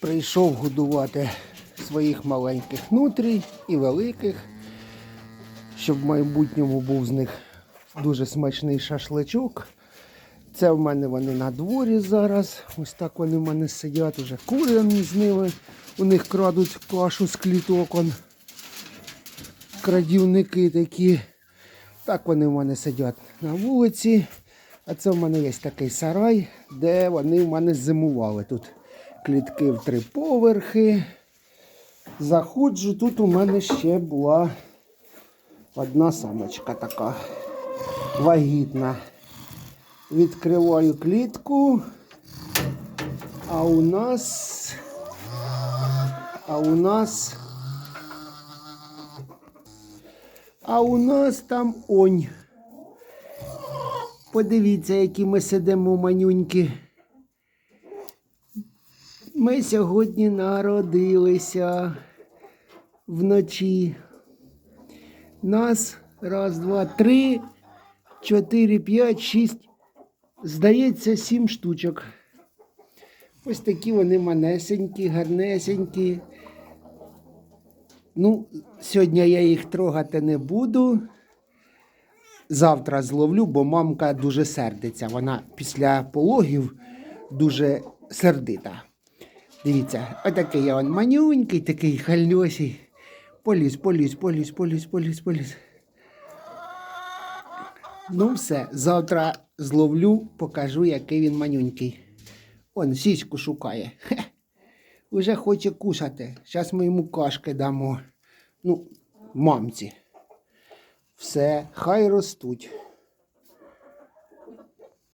Прийшов годувати своїх маленьких нутрій і великих, щоб в майбутньому був з них дуже смачний шашличок. Це в мене вони на дворі зараз. Ось так вони в мене сидять, уже кури вони з ними. У них крадуть кашу з кліток. он. Крадівники такі. Так вони в мене сидять на вулиці. А це в мене є такий сарай, де вони в мене зимували. Тут клітки в три поверхи. Заходжу, тут у мене ще була одна самочка така вагітна. Відкриваю клітку. А у нас. А у нас. А у нас там онь. Подивіться, які ми сидимо манюньки. Ми сьогодні народилися вночі. Нас раз, два, три, чотири, п'ять, шість. Здається, сім штучок. Ось такі вони манесенькі, гарнесенькі. Ну, сьогодні я їх трогати не буду. Завтра зловлю, бо мамка дуже сердиться. Вона після пологів дуже сердита. Дивіться, отакий я он манюнький, такий хальосій. Поліз, поліз, поліз, поліз, поліз, поліз. Ну все, завтра зловлю, покажу, який він манюнький. Он сіську шукає. Хе. Уже хоче кушати. Зараз ми йому кашки дамо. Ну, мамці. Все, хай ростуть.